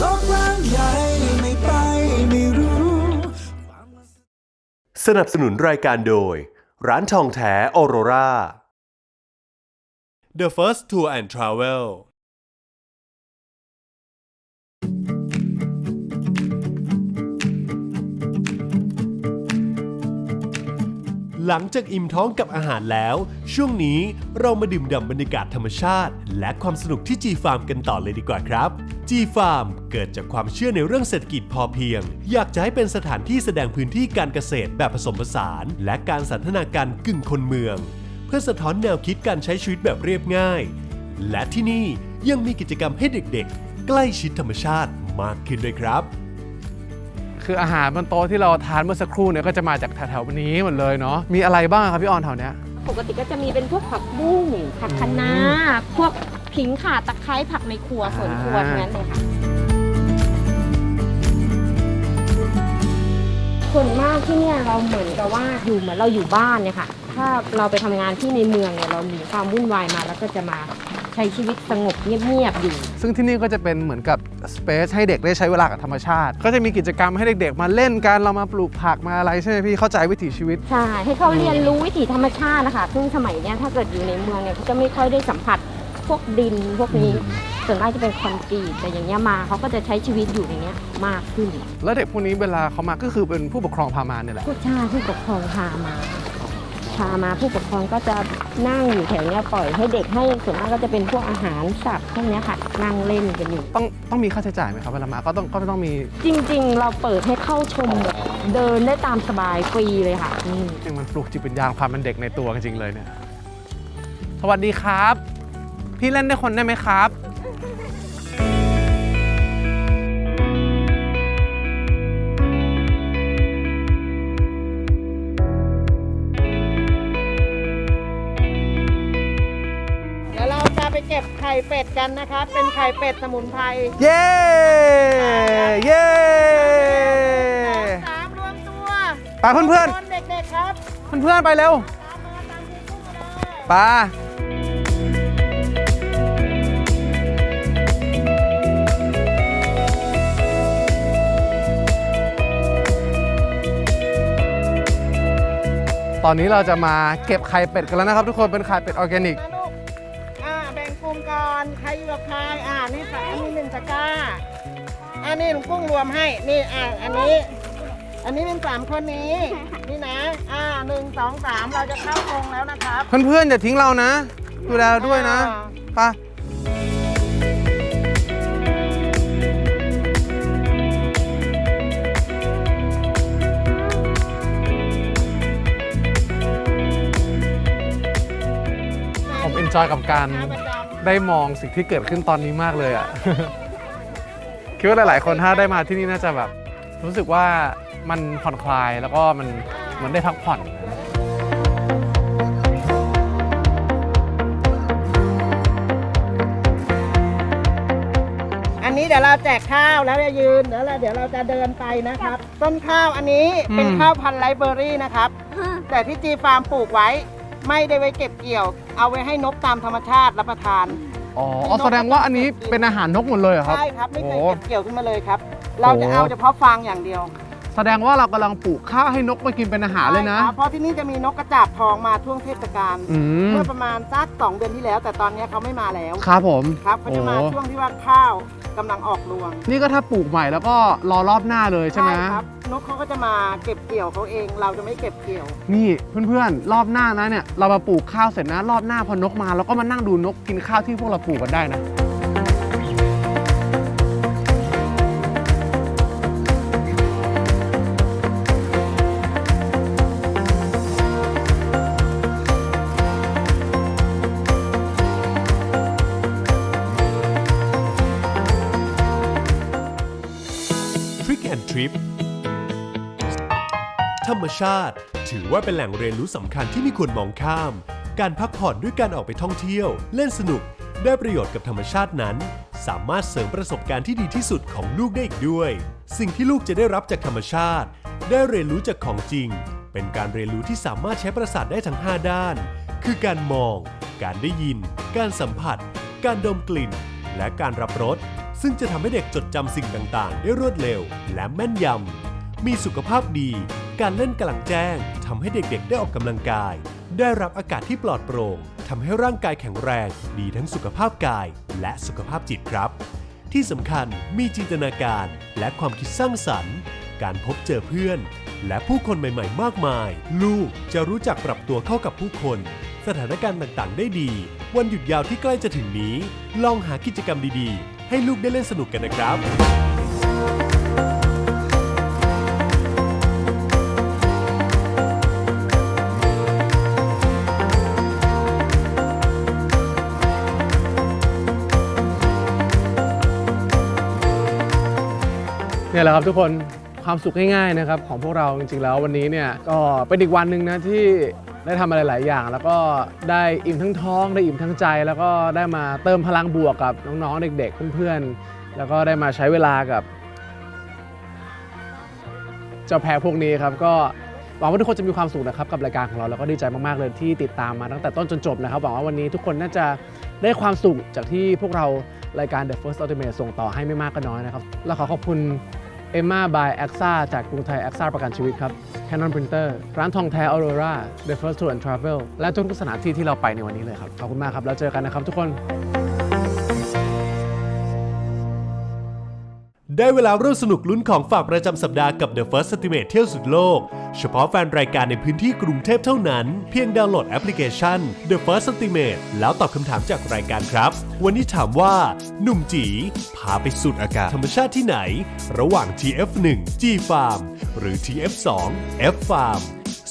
โลกกว้างใหญ่ไม่ไปไม่รู้ สนับสนุนรายการโดย ร้านทองแท้ออโรรา The First Tour and Travel หลังจากอิ่มท้องกับอาหารแล้ว ช่วงนี้เรามาดื่มด่ำบรรยากาศธรรมชาติ และความสนุกที่ G Farm กันต่อเลยดีกว่าครับ G Farm เกิดจากความเชื่อในเรื่องเศรษฐกิจพอเพียง อยากจะให้เป็นสถานที่แสดงพื้นที่การเกษตรแบบผสมผสาน และการสันทนาการกึ่งคนเมือง เพื่อสะท้อนแนวคิดการใช้ชีวิตแบบเรียบง่าย และที่นี่ยังมีกิจกรรมให้เด็กๆ ใกล้ชิดธรรมชาติมากขึ้นด้วยครับ คืออาหารบนโต๊ะที่เราทานเมื่อสักครู่เนี่ยก็จะมาจากแถวๆนี้หมดเลยเนาะมีอะไรบ้างครับพี่ออนแถวเนี้ยปกติก็จะมีเป็นพวกผักบุ้งผักคะน้าพวกผิงข่าตะไคร้ผักในครัวสวนครัวอ่าทั้งนั้นเลยค่ะส่วนมากที่เนี่ยเราเหมือนกับว่าอยู่เหมือนเราอยู่บ้านเนี่ยค่ะ ถ้าเราไปทำงานที่ในเมืองเนี่ยเราหนีความวุ่นวายมาแล้วก็จะมาใช้ชีวิตสงบเงียบๆอยู่ ซึ่งที่นี่ก็จะเป็นเหมือนกับสเปซให้เด็กได้ใช้เวลากับธรรมชาติ ก็จะมีกิจกรรมให้เด็กๆ มาเล่นกันเรามาปลูกผักมาอะไรใช่ไหมพี่เข้าใจวิถีชีวิต ใช่ ให้เขาเรียนรู้วิถีธรรมชาตินะคะซึ่งสมัยเนี้ยถ้าเกิดอยู่ในเมืองเนี่ยเขาจะไม่ค่อยได้สัมผัสพวกดินพวกนี้ส่วนมากจะเป็นคอนกรีตแต่อย่างเงี้ยมาเขาก็จะใช้ชีวิตอยู่ในเนี้ยมากขึ้นแล้วเด็กพวกนี้เวลาเขามาก็คือเป็นผู้ปกครองพามาเนี่ยแหละผู้ชายผู้ปกครองพามา พามาผู้ปกครองก็จะนั่งอยู่แถวเนี้ยปล่อยให้เด็กให้ส่วนมากก็จะเป็นพวกอาหารสัตว์พวกเนี้ยค่ะนั่งเล่นกันอยู่ ต้องต้องมีค่าใช้จ่ายไหมครับเวลามาก็ต้องก็ต้องมีจริง ๆ เราเปิดให้เข้าชมแบบเดินได้ตามสบายฟรีเลยค่ะอืม จริงมันปลูกจิตวิญญาณความเป็นเด็กในตัวจริงๆเลยเนี่ย สวัสดีครับ พี่เล่นได้คนได้ไหมครับ บไข่เป็ดกันนะครับเป็นไข่เป็ดสมุนไพรเย้เย้สามรวมตัวไปเพื่อนคนเด็กๆครับๆเพื่อนๆไปเร็วตามมาตามคุณกุ้งมาเลยไปตอนนี้เราจะมาเก็บไข่เป็ดกันแล้วนะครับ ทุกคนเป็นไข่เป็ดออร์แกนิก กลุ่มก่อนใครอยู่กับใครอ่านี่สามนี่หนึ่งตะกร้าอันนี้ลุงกุ้งรวมให้ นี่อ่าอันนี้ อันนี้เป็นสามคนนี้ นี่นะ อ่าหนึ่งสองสามเราจะเข้ากรงแล้วนะครับเพื่อนๆอย่าทิ้งเรานะ ดูแลเราด้วยนะไปผมเอนจอยกับการขาประจำ ได้มองสิ่งที่เกิดขึ้นตอนนี้มากเลยอะ คิดว่าหลาย ๆ คนถ้าได้มาที่นี่น่าจะแบบ รู้สึกว่ามันผ่อนคลายแล้วก็มันเหมือนได้พักผ่อนอันนี้เดี๋ยวเราแจกข้าวแล้วจะยืนเดี๋ยวเราเดี๋ยวเราจะเดินไปนะครับ ต้นข้าวอันนี้เป็นอืมข้าวพันธุ์ไลฟ์เบอรี่นะครับ แต่ที่จีฟาร์มปลูกไว้ ไม่ได้ไว้เก็บเกี่ยว เอาไว้ให้นกตามธรรมชาติรับประทาน อ๋ออ๋อแสดงว่าอันนี้เป็นอาหารนกหมดเลยเหรอครับ ใช่ครับ ไม่เคยโอ้เก็บเกี่ยวขึ้นมาเลยครับ เราจะเอาเฉพาะฟางอย่างเดียว แสดงว่าเรากำลังปลูกข้าวให้นกมากินเป็นอาหารเลยนะ ใช่ครับเพราะที่นี่จะมีนกกระจาบทองมาช่วงเทศกาลอืม เมื่อประมาณสักสองเดือนที่แล้ว แต่ตอนนี้เขาไม่มาแล้วครับผม ครับเขาจะมาโอ้ ช่วงที่ว่าข้าวกำลังออกรวงนี่ก็ถ้าปลูกใหม่แล้วก็รอรอบหน้าเลยใช่ไหม ครับนกเขาก็จะมาเก็บเกี่ยวเขาเอง เราจะไม่เก็บเกี่ยว นี่เพื่อนๆ รอบหน้านะเนี่ยเรามาปลูกข้าวเสร็จนะ รอบหน้าพอนกมาเราก็มานั่งดูนกกินข้าวที่พวกเราปลูกกันได้นะ Trip ธรรมชาติ ถือว่าเป็นแหล่งเรียนรู้สำคัญที่ไม่ควรมองข้าม การพักผ่อนด้วยการออกไปท่องเที่ยว เล่นสนุก ได้ประโยชน์กับธรรมชาตินั้น สามารถเสริมประสบการณ์ที่ดีที่สุดของลูกได้อีกด้วย สิ่งที่ลูกจะได้รับจากธรรมชาติ ได้เรียนรู้จากของจริง เป็นการเรียนรู้ที่สามารถใช้ประสาทได้ทั้ง 5 ด้าน คือการมอง การได้ยิน การสัมผัส การดมกลิ่น และการรับรส ซึ่งจะทำให้เด็กจดจำสิ่งต่างๆ ได้รวดเร็ว และแม่นยำ มีสุขภาพดี การเล่นกลางแจ้งทำให้เด็กๆ ได้ออกกำลังกาย ได้รับอากาศที่ปลอดโปร่งทำให้ร่างกายแข็งแรง ดีทั้งสุขภาพกาย และสุขภาพจิตครับ ที่สำคัญมีจินตนาการและความคิดสร้างสรรค์ การพบเจอเพื่อน และผู้คนใหม่ ๆ มากมาย ลูกจะรู้จักปรับตัวเข้ากับผู้คน สถานการณ์ต่างๆ ได้ดี วันหยุดยาวที่ใกล้จะถึงนี้ ลองหากิจกรรมดีๆ ให้ลูกได้เล่นสนุกกันนะครับ เนี่ยแหละครับทุกคนความสุขง่ายๆนะครับของพวกเราจริงๆแล้ววันนี้เนี่ยก็เป็นอีกวันหนึ่งนะที่ ได้ทำอะไรหลายอย่าง แล้วก็ได้อิ่มทั้งท้องได้อิ่มทั้งใจ แล้วก็ได้มาเติมพลังบวกกับน้องๆเด็ก ๆ เพื่อนๆแล้วก็ได้มาใช้เวลากับ เจ้าแพะพวกนี้ครับก็หวังว่าทุกคนจะมีความสุขนะครับกับรายการของเราแล้วก็ดีใจมากๆเลยที่ติดตามมาตั้งแต่ต้นจนจบนะครับหวังว่าวันนี้ทุกคนน่าจะได้ความสุขจากที่พวกเรารายการ The First Ultimate ส่งต่อให้ไม่มากก็น้อยนะครับ แล้วขอขอบคุณ เอมาบายแอคซ่าจากกรุงไทยแอคซ่าประกันชีวิตครับ Canon Printer ร้านทองแท้ Aurora The First Tour and Travel และทุกสถานที่ที่เราไปในวันนี้เลยครับ ขอบคุณมากครับ แล้วเจอกันนะครับทุกคน ได้เวลาร่วมสนุกลุ้นของฝากประจำสัปดาห์กับ The First Estimate เที่ยวสุดโลก เฉพาะแฟนรายการในพื้นที่กรุงเทพเท่านั้น เพียงดาวน์โหลดแอปพลิเคชัน The First Estimate แล้วตอบคำถามจากรายการครับ วันนี้ถามว่า หนุ่มจี พาไปสุดอากาศธรรมชาติที่ไหน ระหว่าง TF1 G Farm หรือ TF2 F Farm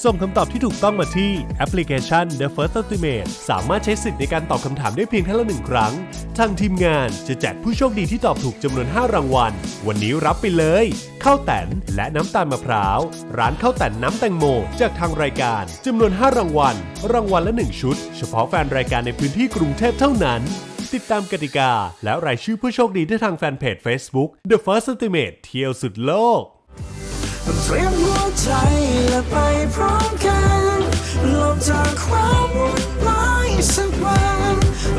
ส่งคำตอบที่ถูกต้องมาที่แอปพลิเคชัน The First Estimate สามารถใช้สิทธิ์ในการตอบคำถามได้เพียงครั้งละหนึ่งครั้ง ทางทีมงานจะแจกผู้โชคดีที่ตอบถูกจำนวน 5 รางวัล วันนี้รับไปเลยข้าวแตนและน้ำตาลมะพร้าว ร้านข้าวแตนน้ำแตงโม จากทางรายการจำนวน 5 รางวัล รางวัลละ 1 ชุด เฉพาะแฟนรายการในพื้นที่กรุงเทพเท่านั้น ติดตามกติกา และรายชื่อผู้โชคดีได้ทางแฟนเพจ Facebook The First Estimate เที่ยวสุดโลก เรียมหัวใจและไปพร้อมกันหลบจากความวุ่นวายสักวัน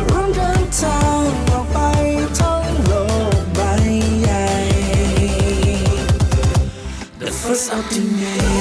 ร่วมเดินทางออกไปท่องโลกใบใหญ่ The first ultimate